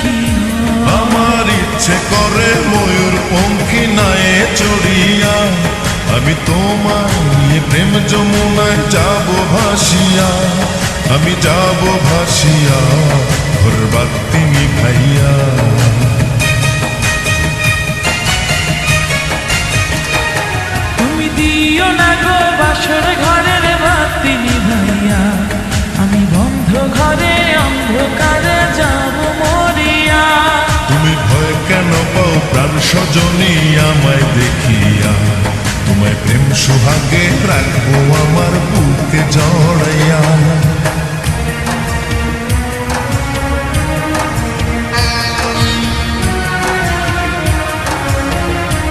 কি আমার ইচ্ছে করে ময়ূর পঙ্খী চড়িয়া আমি প্রেম যমুনায় যাব ভাসিয়া আমি যাব ভাসিয়া তুমি দিও না গো বাসর ঘরের আমি বন্ধ ঘরে অন্ধকারে সজনী আমায় দেখিয়া তোমায় প্রেম সোহাগে রাখব আমার বুকে জড়াইয়া।